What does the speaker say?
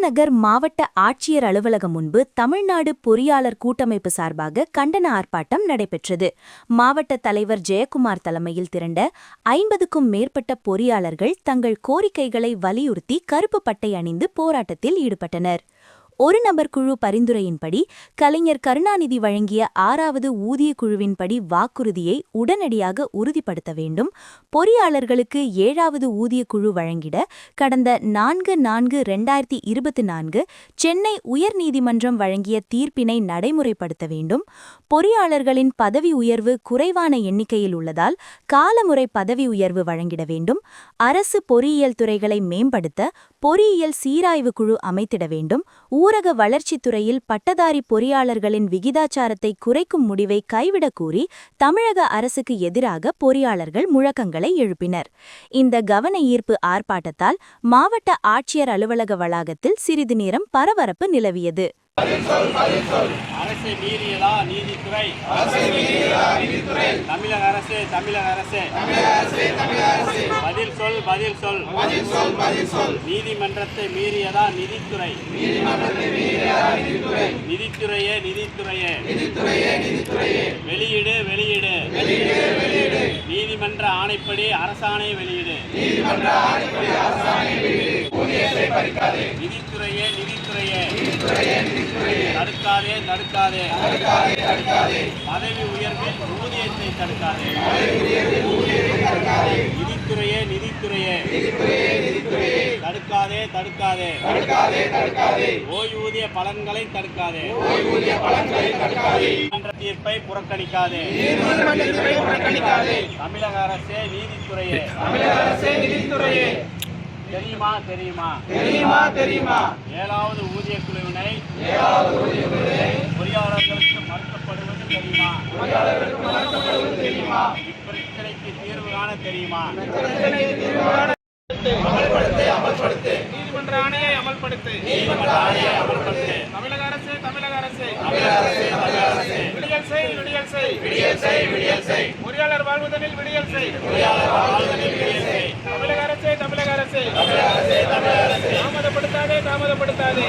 விருதுநகர் மாவட்ட ஆட்சியர் அலுவலகம் முன்பு தமிழ்நாடு பொறியாளர் கூட்டமைப்பு சார்பாக கண்டன ஆர்ப்பாட்டம் நடைபெற்றது. மாவட்ட தலைவர் ஜெயக்குமார் தலைமையில் திரண்ட ஐம்பதுக்கும் மேற்பட்ட பொறியாளர்கள் தங்கள் கோரிக்கைகளை வலியுறுத்தி கருப்பு பட்டை அணிந்து போராட்டத்தில் ஈடுபட்டனர். ஒரு நபர் குழு பரிந்துரையின்படி கலைஞர் கருணாநிதி வழங்கிய ஆறாவது ஊதிய குழுவின்படி வாக்குறுதியை உடனடியாக உறுதிப்படுத்த வேண்டும். பொறியாளர்களுக்கு ஏழாவது ஊதிய குழு வழங்கிட கடந்த நான்கு நான்கு ரெண்டாயிரத்தி இருபத்தி நான்கு சென்னை உயர்நீதிமன்றம் வழங்கிய தீர்ப்பினை நடைமுறைப்படுத்த வேண்டும். பொறியாளர்களின் பதவி உயர்வு குறைவான எண்ணிக்கையில் உள்ளதால் காலமுறை பதவி உயர்வு வழங்கிட வேண்டும். அரசு பொறியியல் துறைகளை மேம்படுத்த பொறியியல் சீராய்வு குழு அமைத்திட வேண்டும். ஊரக வளர்ச்சித் துறையில் பட்டதாரி பொறியாளர்களின் விகிதாச்சாரத்தை குறைக்கும் முடிவை கைவிடக் கூறி தமிழக அரசுக்கு எதிராக பொறியாளர்கள் முழக்கங்களை எழுப்பினர். இந்த கவன ஈர்ப்பு ஆர்ப்பாட்டத்தால் மாவட்ட ஆட்சியர் அலுவலக வளாகத்தில் சிறிது நேரம் பரபரப்பு நிலவியது. அரசை மீறியதா நீதித்துறை? தமிழக அரசு தமிழக அரசு. பதில் சொல் பதில் சொல். நீதிமன்றத்தை மீறியதா நிதித்துறை? நிதித்துறையே நிதித்துறையே. வெளியிடு வெளியிடு. நீதிமன்ற ஆணைப்படி அரசாணை வெளியிடு. நிதித்துறையே நிதித்துறையே தடுக்காதே தடுக்காதே. பதவி உயர்வில் ஊதியத்தை தடுக்காதே. நிதித்துறையே நிதித்துறையே. தடுக்காதே தடுக்காதே. ஓய்வூதிய பலன்களை தடுக்காதே. நீதிமன்ற தீர்ப்பை புறக்கணிக்காதே. தமிழக அரசே நீதித்துறையே. தெரியுமா தெரியுமா? தெரியுமா தெரியுமா? ஏழாவது ஊதிய குழுவினை பொறியாளர்களுக்கு மறுக்கப்படுவது தெரியுமா? இப்பிரச்சனைக்கு தீர்வு காண தெரியுமா? நீதிமன்ற ஆணையை அமல்படுத்து. நீதிமன்ற ஆணையை அமல்படுத்து. தமிழக அரசு தமிழக அரசு. தமிழக அரசு தமிழக அரசு. விடியல் செய் விடியல் செய். விடியல் செய் விடியல் செய். பொறியாளர் வாழ்வதனில் விடியல் செய். பொறியாளர் வாழ்வதில் விடியல் செய் தமிழக அரசு தமிழக அரசு தமிழக அரசு தமிழக அரசு தாமதப்படுத்தாதே தாமதப்படுத்தாதே தாமதப்படுத்தாதே.